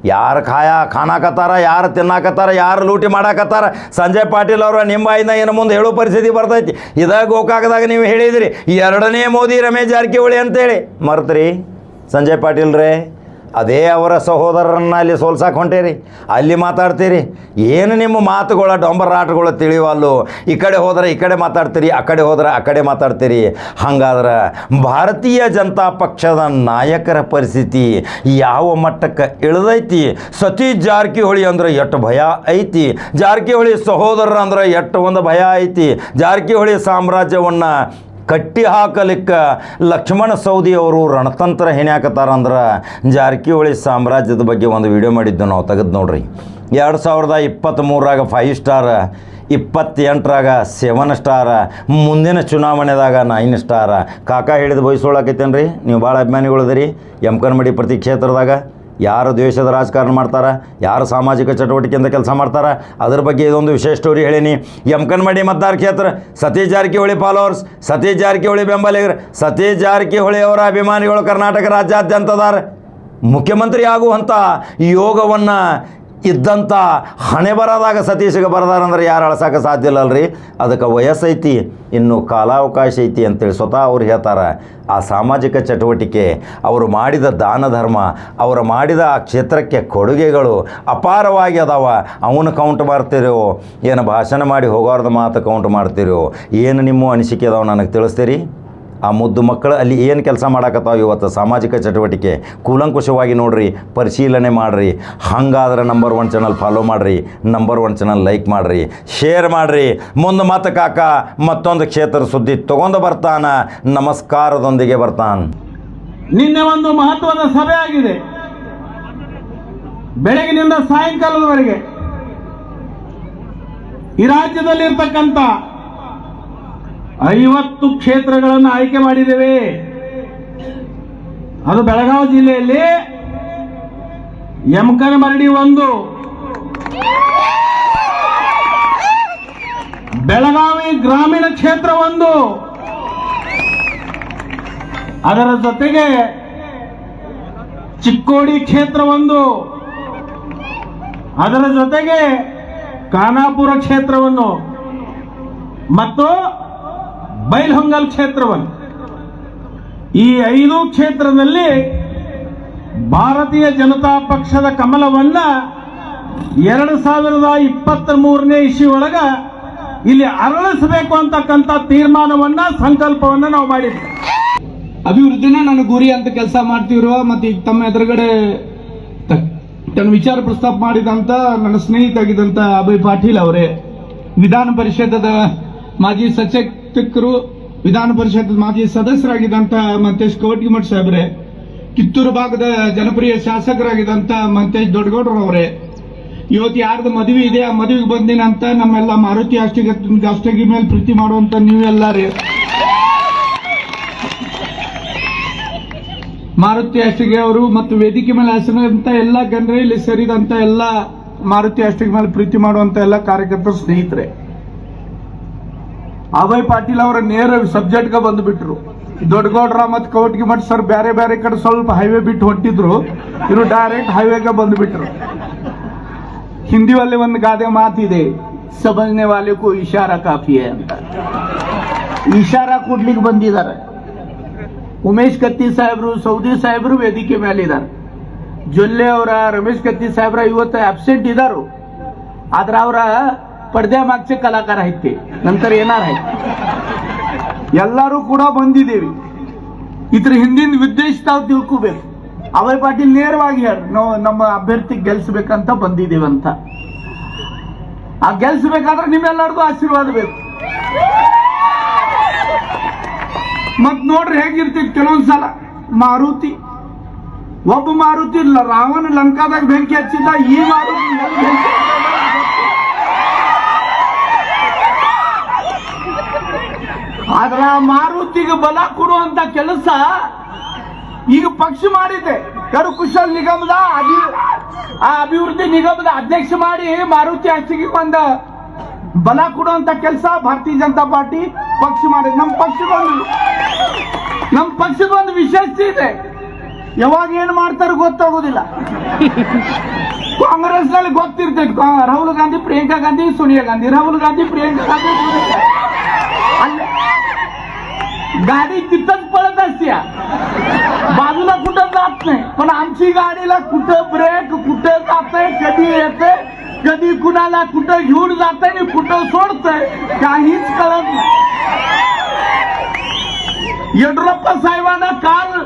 ಯಾರು ಖಾಯ, ಖಾನಾಕತ್ತಾರ, ಯಾರು ತಿನ್ನಾಕತ್ತಾರ, ಯಾರು ಲೂಟಿ ಮಾಡಾಕತ್ತಾರ? ಸಂಜಯ್ ಪಾಟೀಲ್ ಅವರ ನಿಮ್ಮ ಏನು ಮುಂದೆ ಹೇಳೋ ಪರಿಸ್ಥಿತಿ ಬರ್ತೈತಿ. ಇದಾಗ ಗೋಕಾಕದಾಗ ನೀವು ಹೇಳಿದಿರಿ, ಎರಡನೇ ಮೋದಿ ರಮೇಶ್ ಜಾರಕಿಹೊಳಿ ಅಂತೇಳಿ. ಮರ್ತ್ರಿ ಸಂಜಯ್ ಪಾಟೀಲ್ ರೇ ಅದೇ ಅವರ ಸಹೋದರರನ್ನ ಅಲ್ಲಿ ಸೋಲ್ಸಾಕೆ ಹೊಂಟೇರಿ ಅಲ್ಲಿ ಮಾತಾಡ್ತೀರಿ. ಏನು ನಿಮ್ಮ ಮಾತುಗಳ ಡೊಂಬರಾಟಗಳು ತಿಳಿವಲ್ಲು? ಈ ಕಡೆ ಹೋದ್ರೆ ಈ ಕಡೆ ಮಾತಾಡ್ತೀರಿ, ಆ ಕಡೆ ಹೋದ್ರೆ ಆ ಕಡೆ ಮಾತಾಡ್ತೀರಿ. ಹಂಗಾದ್ರೆ ಭಾರತೀಯ ಜನತಾ ಪಕ್ಷದ ನಾಯಕರ ಪರಿಸ್ಥಿತಿ ಯಾವ ಮಟ್ಟಕ್ಕೆ ಇಳಿದೈತಿ? ಸತೀಶ್ ಜಾರಕಿಹೊಳಿ ಅಂದ್ರೆ ಎಷ್ಟು ಭಯ ಐತಿ? ಜಾರಕಿಹೊಳಿ ಸಹೋದರರು ಅಂದ್ರೆ ಎಷ್ಟು ಒಂದು ಭಯ ಐತಿ? ಜಾರಕಿಹೊಳಿ ಸಾಮ್ರಾಜ್ಯವನ್ನು ಕಟ್ಟಿ ಹಾಕಲಿಕ್ಕೆ ಲಕ್ಷ್ಮಣ ಸೌದಿ ಅವರು ರಣತಂತ್ರ ಹೆಣ್ಯಾಕತ್ತಾರ ಅಂದ್ರೆ ಜಾರಕಿಹೊಳಿ ಸಾಮ್ರಾಜ್ಯದ ಬಗ್ಗೆ ಒಂದು ವಿಡಿಯೋ ಮಾಡಿದ್ದು ನಾವು ತೆಗೆದು ನೋಡ್ರಿ. ಎರಡು ಸಾವಿರದ ಇಪ್ಪತ್ತ್ಮೂರಾಗ ಫೈವ್ ಸ್ಟಾರ್ ಇಪ್ಪತ್ತೆಂಟರಾಗ ಸೆವೆನ್ ಸ್ಟಾರ ಮುಂದಿನ ಚುನಾವಣೆದಾಗ ನೈನ್ ಸ್ಟಾರ ಕಾಕ ಹಿಡಿದು ರೀ ನೀವು ಭಾಳ ಅಭಿಮಾನಿಗಳಿದಿರಿ ಕನ್ಮಡಿ ಪ್ರತಿ ಕ್ಷೇತ್ರದಾಗ ಯಾರು ದ್ವೇಷದ ರಾಜಕಾರಣ ಮಾಡ್ತಾರೆ? ಯಾರು ಸಾಮಾಜಿಕ ಚಟುವಟಿಕೆಯಿಂದ ಕೆಲಸ ಮಾಡ್ತಾರೆ? ಅದ್ರ ಬಗ್ಗೆ ಇದೊಂದು ವಿಶೇಷ ಸ್ಟೋರಿ ಹೇಳೀನಿ. ಯಮಕನ್ಮಡಿ ಮತದಾರ ಕ್ಷೇತ್ರ, ಸತೀಶ್ ಜಾರಕಿಹೊಳಿ ಫಾಲೋವರ್ಸ್ ಸತೀಶ್ ಜಾರಕಿಹೊಳಿ ಬೆಂಬಲಿಗರು, ಸತೀಶ್ ಜಾರಕಿಹೊಳಿ ಅವರ ಅಭಿಮಾನಿಗಳು ಕರ್ನಾಟಕ ರಾಜ್ಯಾದ್ಯಂತದಾರ. ಮುಖ್ಯಮಂತ್ರಿ ಆಗುವಂಥ ಯೋಗವನ್ನು ಇದ್ದಂಥ ಹಣೆ ಬರದಾಗ ಸತೀಶ್ಗೆ ಬರದಾರಂದ್ರೆ ಯಾರು ಅಳಸಕ್ಕೆ ಸಾಧ್ಯ ಇಲ್ಲಲ್ರಿ ಅದಕ್ಕೆ ವಯಸ್ಸೈತಿ, ಇನ್ನು ಕಾಲಾವಕಾಶ ಐತಿ ಅಂತೇಳಿ ಸ್ವತಃ ಅವ್ರು ಹೇಳ್ತಾರೆ. ಆ ಸಾಮಾಜಿಕ ಚಟುವಟಿಕೆ, ಅವರು ಮಾಡಿದ ದಾನ ಧರ್ಮ, ಅವರು ಮಾಡಿದ ಆ ಕ್ಷೇತ್ರಕ್ಕೆ ಕೊಡುಗೆಗಳು ಅಪಾರವಾಗಿ ಅದಾವ. ಅವನು ಕೌಂಟ್ ಮಾಡ್ತಿರೋ, ಏನು ಭಾಷಣ ಮಾಡಿ ಹೋಗೋರ್ದ ಮಾತು ಕೌಂಟ್ ಮಾಡ್ತೀರೋ, ಏನು ನಿಮ್ಮ ಅನಿಸಿಕೆ ಅದಾವ ನನಗೆ ತಿಳಿಸ್ತೀರಿ? ಆ ಮುದ್ದು ಮಕ್ಕಳು ಅಲ್ಲಿ ಏನು ಕೆಲಸ ಮಾಡಾಕತ್ತಾವ ಇವತ್ತು? ಸಾಮಾಜಿಕ ಚಟುವಟಿಕೆ. ಕೂಲಂಕುಷವಾಗಿ ನೋಡ್ರಿ, ಪರಿಶೀಲನೆ ಮಾಡಿರಿ. ಹಂಗಾದ್ರೆ ನಂಬರ್ ಒನ್ ಚಾನಲ್ ಫಾಲೋ ಮಾಡಿರಿ. ನಂಬರ್ ಒನ್ ಚಾನಲ್ ಲೈಕ್ ಮಾಡಿರಿ. ಶೇರ್ ಮಾಡಿರಿ. ಮುಂದೆ ಮತ್ತೆ ಕಾಕ, ಮತ್ತೊಂದು ಕ್ಷೇತ್ರ ಸುದ್ದಿ ತೊಗೊಂಡು ಬರ್ತಾನ. ನಮಸ್ಕಾರದೊಂದಿಗೆ ಬರ್ತಾನ. ನಿನ್ನೆ ಒಂದು ಮಹತ್ವದ ಸಭೆ ಆಗಿದೆ. ಬೆಳಗಿನಿಂದ ಸಾಯಂಕಾಲದವರೆಗೆ ಈ ರಾಜ್ಯದಲ್ಲಿರ್ತಕ್ಕಂಥ ಐವತ್ತು ಕ್ಷೇತ್ರಗಳನ್ನು ಆಯ್ಕೆ ಮಾಡಿದ್ದೇವೆ. ಅದು ಬೆಳಗಾವಿ ಜಿಲ್ಲೆಯಲ್ಲಿ ಯಮಕನಮರಡಿ ಒಂದು. ಬೆಳಗಾವಿ ಗ್ರಾಮೀಣ ಕ್ಷೇತ್ರ ಒಂದು. ಅದರ ಜೊತೆಗೆ ಚಿಕ್ಕೋಡಿ ಕ್ಷೇತ್ರ ಒಂದು. ಅದರ ಜೊತೆಗೆ ಖಾನಾಪುರ ಕ್ಷೇತ್ರವನ್ನು. ಮತ್ತು ಬೈಲ್ಹೊಂಗಲ್ ಕ್ಷೇತ್ರವನ್ನು ಈ ಐದು ಕ್ಷೇತ್ರದಲ್ಲಿ ಭಾರತೀಯ ಜನತಾ ಪಕ್ಷದ ಕಮಲವನ್ನ ಎರಡು ಸಾವಿರದ ಇಪ್ಪತ್ತ ಮೂರನೇ ಇಸ್ವಿ ಒಳಗ ಇಲ್ಲಿ ಅರಳಿಸಬೇಕು ಅಂತಕ್ಕಂಥ ತೀರ್ಮಾನವನ್ನ, ಸಂಕಲ್ಪವನ್ನ ನಾವು ಮಾಡಿದ್ವಿ. ಅಭಿವೃದ್ಧಿನ ನಾನು ಗುರಿ ಅಂತ ಕೆಲಸ ಮಾಡ್ತಿರುವ ಮತ್ತೆ ಈಗ ತಮ್ಮ ಎದುರುಗಡೆ ತನ್ನ ವಿಚಾರ ಪ್ರಸ್ತಾಪ ಮಾಡಿದಂತ ನನ್ನ ಸ್ನೇಹಿತ ಆಗಿದ್ದಂತ ಅಭಯ್ ಪಾಟೀಲ್ ಅವರೇ, ವಿಧಾನ ಪರಿಷತ್ತದ ಮಾಜಿ ಸಚೇತಕರು ವಿಧಾನ ಪರಿಷತ್ ಮಾಜಿ ಸದಸ್ಯರಾಗಿದ್ದಂತ ಮಂತೇಶ್ ಕವಟಿಮಠ್ ಸಾಹೇಬ್ರೆ, ಕಿತ್ತೂರು ಭಾಗದ ಜನಪ್ರಿಯ ಶಾಸಕರಾಗಿದ್ದಂತ ಮಂತೇಶ್ ದೊಡ್ಡಗೌಡರವರೇ ಇವತ್ತು ಯಾರ್ದು ಮದುವೆ ಇದೆ, ಆ ಮದುವೆಗೆ ಬಂದಿನಂತ ನಮ್ಮೆಲ್ಲ ಮಾರುತಿ ಅಷ್ಟಿಗೆ ಅಷ್ಟಗಿ ಮೇಲೆ ಪ್ರೀತಿ ಮಾಡುವಂತ ಎಲ್ಲಾರಿ. ಮಾರುತಿ ಅಷ್ಟಿಗೆ ಅವರು ಮತ್ತು ವೇದಿಕೆ ಮೇಲೆ ಹೆಸರಿದಂತ ಎಲ್ಲ ಗಣರೇ ಇಲ್ಲಿ ಸೇರಿದಂತ ಎಲ್ಲ ಮಾರುತಿ ಅಷ್ಟಿಗೆ ಮೇಲೆ ಪ್ರೀತಿ ಮಾಡುವಂತ ಎಲ್ಲ ಕಾರ್ಯಕರ್ತರು ಸ್ನೇಹಿತರೆ. ಅಭಯ್ ಪಾಟೀಲ್ ಅವರ ನೇರ ಸಬ್ಜೆಕ್ಟ್ಗೆ ಬಂದ್ಬಿಟ್ರು. ದೊಡ್ಡಗೌಡ್ರ ಮತ್ತು ಕವಟ್ಗಿ ಮಠ ಸರ್ ಬೇರೆ ಬೇರೆ ಕಡೆ ಸ್ವಲ್ಪ ಹೈವೇ ಬಿಟ್ಟು ಹೊಟ್ಟಿದ್ರು ಇವರು ಡೈರೆಕ್ಟ್ ಹೈವೇಗೆ ಬಂದ್ಬಿಟ್ರು. ಹಿಂದಿಯಲ್ಲಿ ಒಂದು ಗಾದೆ ಮಾತಿದೆ ಸಮಜ್ನೆ ವಾಲೆಗೂ ಇಶಾರಾ ಕಾಫಿ ಅಂತ. ಇಶಾರಾ ಕೊಡ್ಲಿಕ್ಕೆ ಬಂದಿದ್ದಾರೆ. ಉಮೇಶ್ ಕತ್ತಿ ಸಾಹೇಬ್ರು, ಸೌದಿ ಸಾಹೇಬ್ರು ವೇದಿಕೆ ಮೇಲೆ ಇದ್ದಾರೆ ಜೊಲ್ಲೆ ಅವರ ರಮೇಶ್ ಕತ್ತಿ ಸಾಹೇಬ್ರ ಇವತ್ತು ಅಬ್ಸೆಂಟ್ ಇದ್ದಾರು ಆದ್ರೆ ಅವರ ಪಡ್ದೆ ಮಾಗचे ಕಲಾಕಾರ ಐತಿ. ನಂತರ ಏನಾರ ಐತಿ? ಎಲ್ಲರೂ ಕೂಡ ಬಂದಿದ್ದೀವಿ. ಇದ್ರ ಹಿಂದಿನ ಉದ್ದೇಶ ತಾವು ತಿಳ್ಕೋಬೇಕು. ಅಭಯ್ ಪಾಟೀಲ್ ನೇರವಾಗಿ ಹೇಳಿ ನಾವು ನಮ್ಮ ಅಭ್ಯರ್ಥಿ ಗೆಲ್ಸ್ಬೇಕಂತ ಬಂದಿದ್ದೀವಂತ. ಆ ಗೆಲ್ಸ್ಬೇಕಾದ್ರೆ ನಿಮ್ಮೆಲ್ಲರಿಗೂ ಆಶೀರ್ವಾದ ಬೇಕು. ಮತ್ ನೋಡ್ರಿ ಹೇಗಿರ್ತೀವಿ ಕೆಲವೊಂದ್ಸಲ ಮಾರುತಿ. ಒಬ್ಬ ಮಾರುತಿ ರಾವಣ ಲಂಕಾದಾಗ ಬೆಂಕಿ ಹಚ್ಚಿದ್ದ, ಈ ಮಾರುತಿ ಎಲ್ಲಿ ಬೆಂಕಿ ಹಚ್ಚಿದ ಗೊತ್ತಿಲ್ಲ. ಅದರ ಮಾರುತಿಗೆ ಬಲ ಕೊಡುವಂತ ಕೆಲಸ ಈಗ ಪಕ್ಷ ಮಾಡಿದೆ. ಕರುಕುಶಲ್ ನಿಗಮದ ಅಭಿ ಆ ಅಭಿವೃದ್ಧಿ ನಿಗಮದ ಅಧ್ಯಕ್ಷ ಮಾಡಿ ಮಾರುತಿ ಹಚ್ಚಿಗೆ ಬಂದ ಬಲ ಕೊಡುವಂತ ಕೆಲಸ ಭಾರತೀಯ ಜನತಾ ಪಾರ್ಟಿ ಪಕ್ಷ ಮಾಡಿದೆ. ನಮ್ಮ ಪಕ್ಷದ ಒಂದು ನಮ್ಮ ಪಕ್ಷದ ಒಂದು ವಿಶೇಷತೆ ಇದೆ. ಯಾವಾಗ ಏನ್ ಮಾಡ್ತಾರ ಗೊತ್ತಾಗೋದಿಲ್ಲ. ಕಾಂಗ್ರೆಸ್ನಲ್ಲಿ ಗೊತ್ತಿರ್ತೈತೆ ರಾಹುಲ್ ಗಾಂಧಿ, ಪ್ರಿಯಾಂಕಾ ಗಾಂಧಿ, ಸೋನಿಯಾ ಗಾಂಧಿ. ರಾಹುಲ್ ಗಾಂಧಿ, ಪ್ರಿಯಾಂಕಾ ಗಾಂಧಿ. गाडी तिथंच पळत असते बाजूला कुठं जात नाही. पण आमची गाडीला कुठं ब्रेक कुठं जाते कधी येते कधी कुणाला कुठं घेऊन जाते आणि कुठं सोडतंय काहीच कळत नाही. येडुरप्पा साहेबांना काल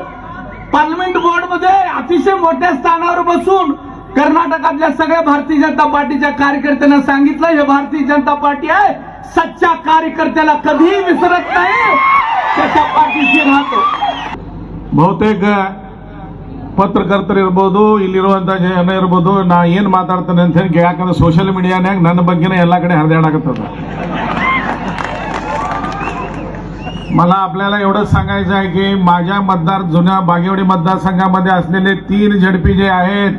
पार्लमेंट बोर्डमध्ये अतिशय मोठ्या स्थानावर बसून कर्नाटकातल्या सगळ्या भारतीय जनता पार्टीच्या कार्यकर्त्यांना सांगितलं हे भारतीय जनता पार्टी आहे सच्चा कार्यकर्त्याला कधीही विसरत नाही त्याच्या ಪಾರ್ಟಿಸಿ राहतो. ಬಹುತೇಕ ಪತ್ರಕರ್ತರು ಇರ್ಬೋದು ಇಲ್ಲಿರುವಂಥ ಜನ ಇರ್ಬೋದು ನಾ ಏನು ಮಾತಾಡ್ತಾನೆ ಅಂತ ಹೇಳಿ ಯಾಕಂದ್ರೆ ಸೋಷಿಯಲ್ ಮೀಡಿಯಾನಾಗ ನನ್ನ ಬಗ್ಗೆನೇ ಎಲ್ಲ ಕಡೆ ಹರಿದಾಡಕತ್ತದ. मला आपल्याला एवढंच सांगायचं आहे की माझ्या मतदार जुन्या बागेवडी मतदारसंघामध्ये असलेले तीन झडपी जे आहेत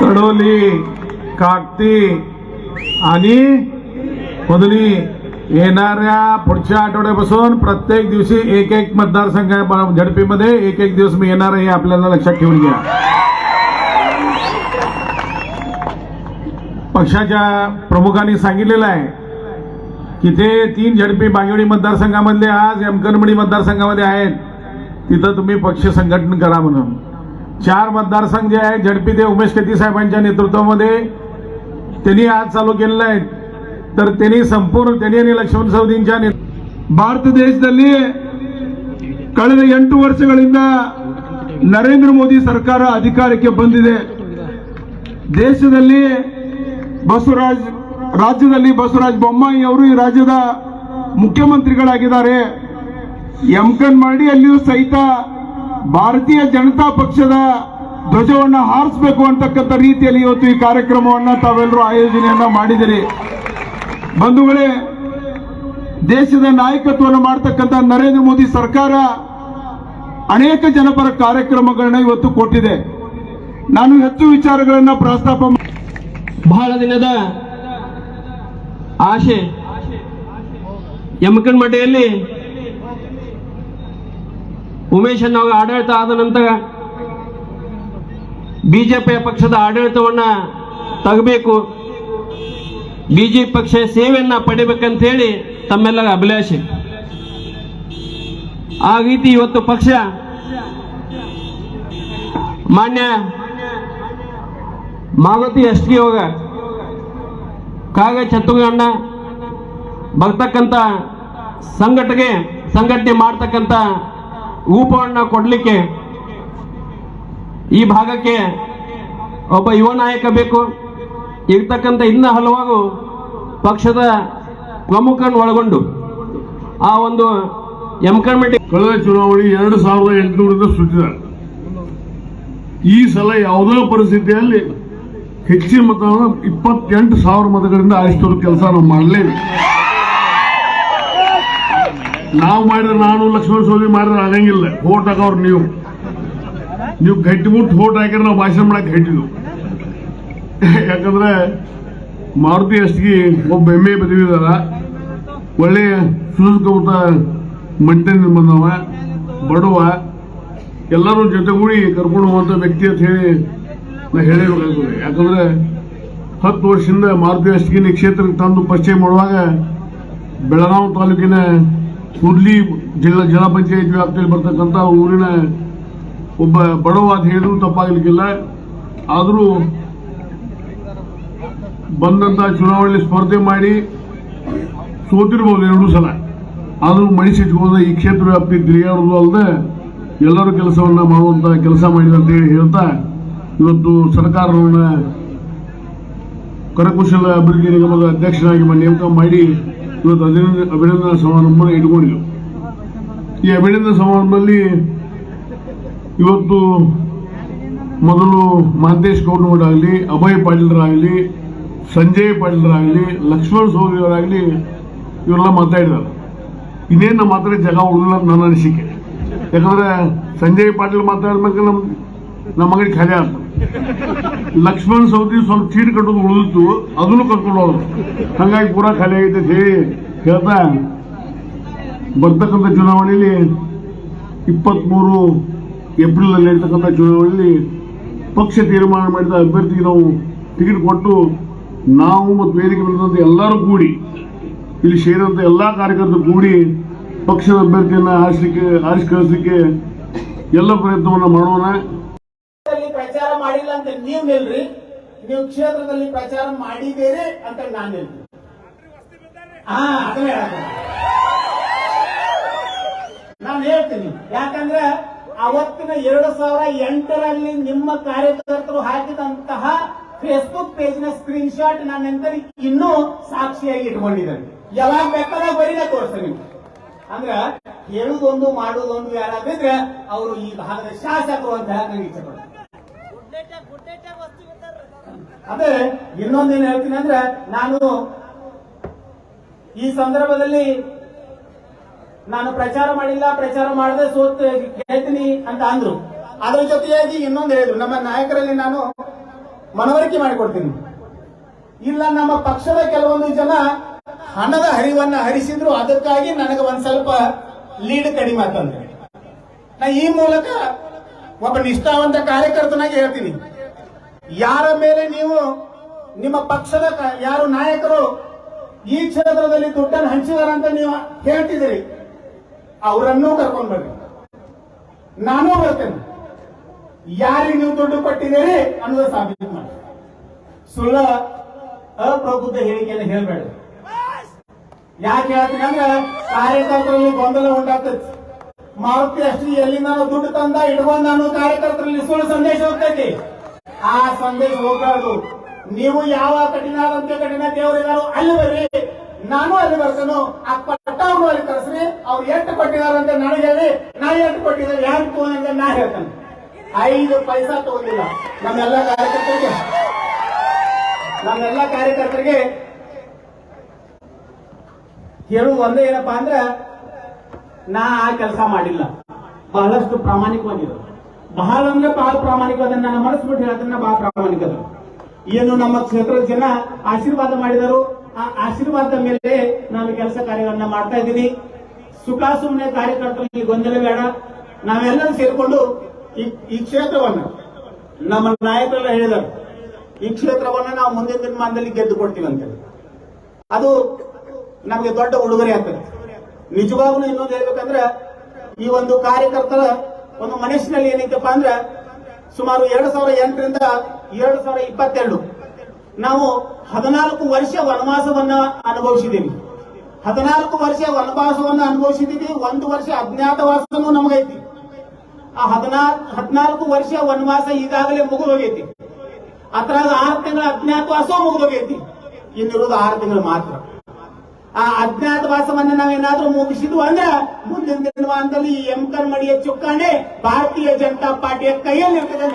तडोली कागती आणि पदली येणाऱ्या पुढच्या आठवड्यापासून प्रत्येक दिवशी एक एक मतदारसंघ झडपीमध्ये. एक एक दिवस मी येणार आहे हे आपल्याला लक्षात ठेवून घ्या. पक्षाच्या प्रमुखांनी सांगितलेलं आहे की ते तीन झडपी बागेवाडी मतदारसंघामधले आज यमकनमडी मतदारसंघामध्ये आहेत. तिथं तुम्ही पक्ष संघटन करा म्हणून. चार मतदारसंघ जे आहेत झडपी ते उमेश केती साहेबांच्या नेतृत्वामध्ये त्यांनी आज चालू केलेलं आहे तर त्यांनी संपूर्ण त्यांनी आणि लक्ष्मण सवदींच्या ने- ಭಾರತ ದೇಶದಲ್ಲಿ ಕಳೆದ ಎಂಟು ವರ್ಷಗಳಿಂದ ನರೇಂದ್ರ ಮೋದಿ ಸರ್ಕಾರ ಅಧಿಕಾರಕ್ಕೆ ಬಂದಿದೆ ದೇಶದಲ್ಲಿ ಬಸವರಾಜ್ ರಾಜ್ಯದಲ್ಲಿ ಬಸವರಾಜ ಬೊಮ್ಮಾಯಿ ಅವರು ಈ ರಾಜ್ಯದ ಮುಖ್ಯಮಂತ್ರಿಗಳಾಗಿದ್ದಾರೆ ಯಮಕನ್ಮಡಿಯಲ್ಲಿಯೂ ಸಹಿತ ಭಾರತೀಯ ಜನತಾ ಪಕ್ಷದ ಧ್ವಜವನ್ನ ಹಾರಿಸಬೇಕು ಅಂತಕ್ಕಂಥ ರೀತಿಯಲ್ಲಿ ಇವತ್ತು ಈ ಕಾರ್ಯಕ್ರಮವನ್ನ ತಾವೆಲ್ಲರೂ ಆಯೋಜನೆಯನ್ನ ಮಾಡಿದಿರಿ. ಬಂಧುಗಳೇ, ದೇಶದ ನಾಯಕತ್ವವನ್ನು ಮಾಡ್ತಕ್ಕಂಥ ನರೇಂದ್ರ ಮೋದಿ ಸರ್ಕಾರ ಅನೇಕ ಜನಪರ ಕಾರ್ಯಕ್ರಮಗಳನ್ನ ಇವತ್ತು ಕೊಟ್ಟಿದೆ. ನಾನು ಹೆಚ್ಚು ವಿಚಾರಗಳನ್ನು ಪ್ರಸ್ತಾಪ ಬಹಳ ದಿನದ ಆಶೆ. ಯಮಕನ್ಮಠೆಯಲ್ಲಿ ಉಮೇಶ್ ಅನ್ನ ಆಡಳಿತ ಆದ ನಂತರ ಬಿಜೆಪಿ ಪಕ್ಷದ ಆಡಳಿತವನ್ನ ತಗಬೇಕು. ಬಿಜೆಪಿ ಪಕ್ಷ ಸೇವೆಯನ್ನ ಪಡಿಬೇಕಂತೇಳಿ ತಮ್ಮೆಲ್ಲರ ಅಭಿಲಾಷೆ. ಆ ರೀತಿ ಇವತ್ತು ಪಕ್ಷ ಮಾನ್ಯ ಮಾರುತಿ ಅಷ್ಟಿ ಯೋಗ ಕಾಗ ಚತುರ್ಗಣ್ಣ ಬರ್ತಕ್ಕಂಥ ಸಂಘಟನೆ ಸಂಘಟನೆ ಮಾಡ್ತಕ್ಕಂಥ ರೂಪವನ್ನು ಕೊಡಲಿಕ್ಕೆ ಈ ಭಾಗಕ್ಕೆ ಒಬ್ಬ ಯುವ ನಾಯಕ ಬೇಕು. ಇರ್ತಕ್ಕಂಥ ಇನ್ನ ಹಲವಾರು ಪಕ್ಷದ ಪ್ರಮುಖನ ಒಳಗೊಂಡು ಆ ಒಂದು ಎಮ್ಕನ್ಮೆಂಟ್ ಕಳೆದ ಚುನಾವಣೆ ಎರಡು ಸಾವಿರದ ಎಂಟುನೂರಿಂದ ಸುತ್ತಿದ್ದಾರೆ ಈ ಸಲ ಯಾವುದೇ ಪರಿಸ್ಥಿತಿಯಲ್ಲಿ ಹೆಚ್ಚಿನ ಮತ ಇಪ್ಪತ್ತೆಂಟು ಸಾವಿರ ಮತಗಳಿಂದ ಆರಿಸಿದ ಕೆಲಸ ನಾವು ಮಾಡಲೇಬೇಕು. ನಾವು ಮಾಡಿದ್ರೆ ನಾನು ಲಕ್ಷ್ಮಣ ಸೋದಿ ಮಾಡಿದ್ರೆ ಆಗಂಗಿಲ್ಲ. ಓಟ್ ಹಾಕೋರು ನೀವು. ನೀವು ಗಟ್ಟಿಬಿಟ್ಟು ವೋಟ್ ಹಾಕಿದ್ರೆ ನಾವು ಭಾಷಣ ಮಾಡಕ್ಕೆ ಗಟ್ಟಿದ್ವು ಯಾಕಂದ್ರೆ ಮಾರುತಿ ಅಷ್ಟಿಗೆ ಒಬ್ಬ ಎಮ್ಮೆ ಬದುಕಿದಾರ ಒಳ್ಳೆಯ ಸುಸುಕೌತ ಮಂಟೆಯಿಂದ ಬಂದವ, ಬಡವ. ಎಲ್ಲರೂ ಜೊತೆಗೂಡಿ ಕರ್ಕೊಂಡು ಹೋಗುವಂಥ ವ್ಯಕ್ತಿ ಅಂತ ಹೇಳಿ ನಾ ಹೇಳಬೇಕಾಗ್ತದೆ. ಯಾಕಂದ್ರೆ ಹತ್ತು ವರ್ಷದಿಂದ ಮಾರುತಿ ಅಷ್ಟಿಗೆ ಕ್ಷೇತ್ರಕ್ಕೆ ತಂದು ಪರಿಚಯ ಮಾಡುವಾಗ ಬೆಳಗಾವಿ ತಾಲೂಕಿನ ಕುರ್ಲಿ ಜಿಲ್ಲಾ ಜಿಲ್ಲಾ ಪಂಚಾಯತ್ ವ್ಯಾಪ್ತಿಯಲ್ಲಿ ಬರ್ತಕ್ಕಂಥ ಊರಿನ ಒಬ್ಬ ಬಡವ ಅಂತ ಹೇಳಿದ್ರು ತಪ್ಪಾಗಲಿಕ್ಕಿಲ್ಲ. ಆದರೂ ಬಂದಂತ ಚುನಾವಣೆಯಲ್ಲಿ ಸ್ಪರ್ಧೆ ಮಾಡಿ ಸೋತಿರ್ಬೋದು ಎರಡು ಸಲ. ಆದರೂ ಮಣಿಸಿಟ್ಕೋದ ಈ ಕ್ಷೇತ್ರ ವ್ಯಾಪ್ತಿ ತಿರುಗಾಡೋದು ಅಲ್ಲದೆ ಎಲ್ಲರೂ ಕೆಲಸವನ್ನ ಮಾಡುವಂತ ಕೆಲಸ ಮಾಡಿದ ಅಂತ ಹೇಳಿ ಹೇಳ್ತಾ, ಇವತ್ತು ಸರ್ಕಾರವನ್ನ ಕರಕುಶಲ ಅಭಿವೃದ್ಧಿ ನಿಗಮದ ಅಧ್ಯಕ್ಷರಾಗಿ ನೇಮಕ ಮಾಡಿ ಇವತ್ತು ಅಭಿನಂದನೆ ಅಭಿನಂದನಾ ಸಮಾರಂಭ ಇಟ್ಕೊಂಡಿದ್ದೆವು ಈ ಅಭಿನಂದನಾ ಸಮಾರಂಭದಲ್ಲಿ ಇವತ್ತು ಮೊದಲು ಮಹಂತೇಶ್ ಗೌಡನವರಾಗಲಿ ಅಭಯ್ ಪಾಟೀಲರಾಗಲಿ, ಸಂಜಯ್ ಪಾಟೀಲರಾಗಲಿ, ಲಕ್ಷ್ಮಣ್ ಸೋದಿಯವರಾಗಲಿ ಇವರೆಲ್ಲ ಮಾತಾಡಿದ್ದಾರೆ. ಇನ್ನೇನು ಮಾತ್ರ ಜಗ ಉಳಿದಿಲ್ಲ ನನ್ನ ಅನಿಸಿಕೆ. ಯಾಕಂದ್ರೆ ಸಂಜಯ್ ಪಾಟೀಲ್ ಮಾತಾಡ್ಬೇಕು ನಮ್ಮ ನಮ್ಮ ಮಗನಿಗೆ ಖಾಲಿ ಆಯ್ತು ಲಕ್ಷ್ಮಣ್ ಸೌದಿ ಸ್ವಲ್ಪ ಚೀಟ್ ಕಟ್ಟೋದು ಉಳಿದಿತ್ತು, ಅದನ್ನು ಕರ್ಕೊಂಡು ಹೋದ್ರು. ಹಂಗಾಗಿ ಪೂರಾ ಖಾಲಿ ಅಂತ ಹೇಳಿ ಹೇಳ್ತಾ ಬರ್ತಕ್ಕಂಥ ಚುನಾವಣೆಯಲ್ಲಿ ಇಪ್ಪತ್ಮೂರು ಏಪ್ರಿಲ್ ಅಲ್ಲಿ ಇರ್ತಕ್ಕಂಥ ಚುನಾವಣೆಯಲ್ಲಿ ಪಕ್ಷ ತೀರ್ಮಾನ ಮಾಡಿದ ಅಭ್ಯರ್ಥಿಗೆ ನಾವು ಟಿಕೆಟ್ ಕೊಟ್ಟು ನಾವು ಮತ್ತು ವೇದಿಕೆ ಬಂದಂತ ಎಲ್ಲರೂ ಕೂಡಿ, ಇಲ್ಲಿ ಸೇರಿದಂಥ ಎಲ್ಲ ಕಾರ್ಯಕರ್ತರು ಕೂಡಿ ಪಕ್ಷದ ಅಭ್ಯರ್ಥಿಯನ್ನ ಆರಿಸಲಿಕ್ಕೆ ಆರಿಸಿ ಕಳಿಸ್ಲಿಕ್ಕೆ ಎಲ್ಲ ಪ್ರಯತ್ನವನ್ನ ಮಾಡೋಣ. ಪ್ರಚಾರ ಮಾಡಿಲ್ಲ ಅಂತ ನೀವು ನಿಲ್ರಿ ನೀವು ಕ್ಷೇತ್ರದಲ್ಲಿ ಪ್ರಚಾರ ಮಾಡಿದ್ದೀರಿ ಅಂತ ನಾನು ನಿಲ್ರಿ ಹಾ, ಅದನ್ನೇ. ನಾನು ಹೇಳ್ತೀನಿ. ಯಾಕಂದ್ರೆ ಅವತ್ತಿನ ಎರಡು ಸಾವಿರ ಎಂಟರಲ್ಲಿ ನಿಮ್ಮ ಕಾರ್ಯಕರ್ತರು ಹಾಕಿದಂತಹ ಫೇಸ್ಬುಕ್ ಪೇಜ್ನ ಸ್ಕ್ರೀನ್ ಶಾಟ್ ನಾನು ಇನ್ನೂ ಸಾಕ್ಷಿಯಾಗಿ ಇಟ್ಕೊಂಡಿದ್ದೇನೆ ಯಾವಾಗ ಬೇಕಾದಾಗ ಬರೀನ ತೋರಿಸ್ತೀನಿ ಅಂದ್ರ ಹೇಳುದೊಂದು ಮಾಡುದೊಂದು ಯಾರಾದ್ರೆ ಅವರು ಈ ಭಾಗದ ಶಾಸಕರು ಅಂತ ನನಗೆ ಇಚ್ಛೆ. ಅದೇ ಇನ್ನೊಂದೇನು ಹೇಳ್ತೀನಿ ಅಂದ್ರೆ ನಾನು ಈ ಸಂದರ್ಭದಲ್ಲಿ ನಾನು ಪ್ರಚಾರ ಮಾಡಿಲ್ಲ, ಪ್ರಚಾರ ಮಾಡದೆ ಸೋತ್ ಗೆಲ್ತೀನಿ ಅಂತ ಅಂದ್ರು. ಅದ್ರ ಜೊತೆಯಾಗಿ ಇನ್ನೊಂದು ಹೇಳಿದ್ರು, ನಮ್ಮ ನಾಯಕರಲ್ಲಿ ನಾನು ಮನವರಿಕೆ ಮಾಡಿಕೊಡ್ತೀನಿ. ಇಲ್ಲ, ನಮ್ಮ ಪಕ್ಷದ ಕೆಲವೊಂದು ಜನ ಹಣದ ಹರಿವನ್ನ ಹರಿಸಿದ್ರು, ಅದಕ್ಕಾಗಿ ನನಗೆ ಒಂದ್ ಸ್ವಲ್ಪ ಲೀಡ್ ಕಡಿಮೆ ಆತಂದ್ರೆ ನಾ ಈ ಮೂಲಕ ಒಬ್ಬ ನಿಷ್ಠಾವಂತ ಕಾರ್ಯಕರ್ತನಾಗಿ ಹೇಳ್ತೀನಿ. ಯಾರ ಮೇಲೆ ನೀವು ನಿಮ್ಮ ಪಕ್ಷದ ಯಾರು ನಾಯಕರು ಈ ಕ್ಷೇತ್ರದಲ್ಲಿ ದುಡ್ಡನ್ನು ಹಂಚಿದಾರ ಅಂತ ನೀವು ಹೇಳ್ತಿದ್ದೀರಿ. ಅವರನ್ನೂ ಕರ್ಕೊಂಡು ಬರ್ರಿ ನಾನೂ ಬರ್ತೇನೆ. ಯಾರಿಗೆ ನೀವು ದುಡ್ಡು ಕೊಟ್ಟಿದ್ದೀರಿ ಅನ್ನೋದು ಸಾಬೀತು ಮಾಡಿ. ಸುಳ್ಳ ಅಪ್ರಬುದ್ಧ ಹೇಳಿಕೆಯನ್ನು ಹೇಳ್ಬೇಡ. ಯಾಕೆ ಹೇಳ್ತೀನಿ ಅಂದ್ರೆ ಕಾರ್ಯಕರ್ತರಲ್ಲಿ ಗೊಂದಲ ಉಂಟಾಗ್ತದೆ. ಮಾರುತಿ ಅಷ್ಟೇ ಎಲ್ಲಿಂದ ದುಡ್ಡು ತಂದ ಇಟ್ಕೊಂಡ್ ನಾನು ಕಾರ್ಯಕರ್ತರಲ್ಲಿ ಸುಳ್ಳು ಸಂದೇಶ ಹೋಗ್ತೈತಿ. ಆ ಸಂದೇಶ ಹೋಗ್ಬಾರ್ದು. ನೀವು ಯಾವ ಕಠಿಣ ಕಠಿಣ ದೇವರಿಗಾರು ಅಲ್ಲಿ ಬರ್ರಿ. ನಾನು ಅಲ್ಲಿ ಬರ್ತೇನೆ. ಆ ಪಟ್ಟವನ್ನು ಅಲ್ಲಿ ಕರೆಸ್ರಿ ಅವ್ರು ಎಷ್ಟು ಕೊಟ್ಟಿದಾರಂತ ನನಗೆ ಹೇಳಿ ನಾ ಎಷ್ಟು ಕೊಟ್ಟಿದ್ದಾರೆ ಯಾರು ಅಂತ ನಾ ಹೇಳ್ತೇನೆ. ಐದು ಪೈಸಾ ತಗೊಂಡಿಲ್ಲ. ನಮ್ಮೆಲ್ಲ ಕಾರ್ಯಕರ್ತರಿಗೆ ನಮ್ಮೆಲ್ಲ ಕಾರ್ಯಕರ್ತರಿಗೆ ಕೇಳುವ ಒಂದೇ ಏನಪ್ಪಾ ಅಂದ್ರೆ, ನಾ ಆ ಕೆಲಸ ಮಾಡಿಲ್ಲ. ಬಹಳಷ್ಟು ಪ್ರಾಮಾಣಿಕವಾಗಿದ್ರು ಬಹಳ ಅಂದ್ರೆ ಬಹಳ ಪ್ರಾಮಾಣಿಕವಾದ ನನ್ನ ಮನಸ್ಸು ಬಿಟ್ಟು ಹೇಳೋದನ್ನ ಬಹಳ ಪ್ರಾಮಾಣಿಕ ಏನು ನಮ್ಮ ಕ್ಷೇತ್ರದ ಜನ ಆಶೀರ್ವಾದ ಮಾಡಿದರು ಆ ಆಶೀರ್ವಾದದ ಮೇಲೆ ನಾನು ಕೆಲಸ ಕಾರ್ಯಗಳನ್ನ ಮಾಡ್ತಾ ಇದ್ದೀನಿ. ಸುಖ ಸುಮ್ಮನೆ ಕಾರ್ಯಕರ್ತರಲ್ಲಿ ಗೊಂದಲ ಬೇಡ. ನಾವೆಲ್ಲರೂ ಸೇರಿಕೊಂಡು ಈ ಕ್ಷೇತ್ರವನ್ನ ನಮ್ಮ ನಾಯಕರೆಲ್ಲ ಹೇಳಿದರು ಈ ಕ್ಷೇತ್ರವನ್ನ ನಾವು ಮುಂದಿನ ದಿನಮಾನದಲ್ಲಿ ಗೆದ್ದು ಕೊಡ್ತೀವಿ ಅಂತೇಳಿ ಅದು ನಮಗೆ ದೊಡ್ಡ ಉಡುಗೊರೆ ಆಗ್ತದೆ. ನಿಜವಾಗ್ಲೂ ಇನ್ನೊಂದು ಹೇಳ್ಬೇಕಂದ್ರೆ, ಈ ಒಂದು ಕಾರ್ಯಕರ್ತರ ಒಂದು ಮನಸ್ಸಿನಲ್ಲಿ ಏನೈತಪ್ಪ ಅಂದ್ರೆ, ಸುಮಾರು ಎರಡು ಸಾವಿರದ ಎಂಟರಿಂದ ಎರಡು ಸಾವಿರದ ಇಪ್ಪತ್ತೆರಡು ನಾವು ಹದಿನಾಲ್ಕು ವರ್ಷ ವನವಾಸವನ್ನ ಅನುಭವಿಸಿದ್ದೀವಿ. ಹದಿನಾಲ್ಕು ವರ್ಷ ವನವಾಸವನ್ನ ಅನುಭವಿಸಿದ್ದೀವಿ, ಒಂದು ವರ್ಷ ಅಜ್ಞಾತವಾಸನೂ ನಮಗೈತಿ. ಆ ಹದಿನಾಲ್ಕು ಹದಿನಾಲ್ಕು ವರ್ಷ ವನವಾಸ ಈಗಾಗಲೇ ಮುಗಿದೋಗೈತಿ. ಅದ್ರಾಗ ಆರು ತಿಂಗಳ ಅಜ್ಞಾತವಾಸ ಮುಗಿದೋಗೈತಿ. ಇನ್ನಿರೋದು ಆರು ತಿಂಗಳು ಮಾತ್ರ. ಆ ಅಜ್ಞಾತವಾಸವನ್ನ ನಾವೇನಾದ್ರೂ ಮುಗಿಸಿದ್ವು ಅಂದ್ರೆ ಮುಂದಿನ ದಿನಮಾನದಲ್ಲಿ ಈ ಎಂ ಚುಕ್ಕಾಣಿ ಭಾರತೀಯ ಜನತಾ ಪಾರ್ಟಿಯ ಕೈಯಲ್ಲಿ ಇರ್ತದೆ.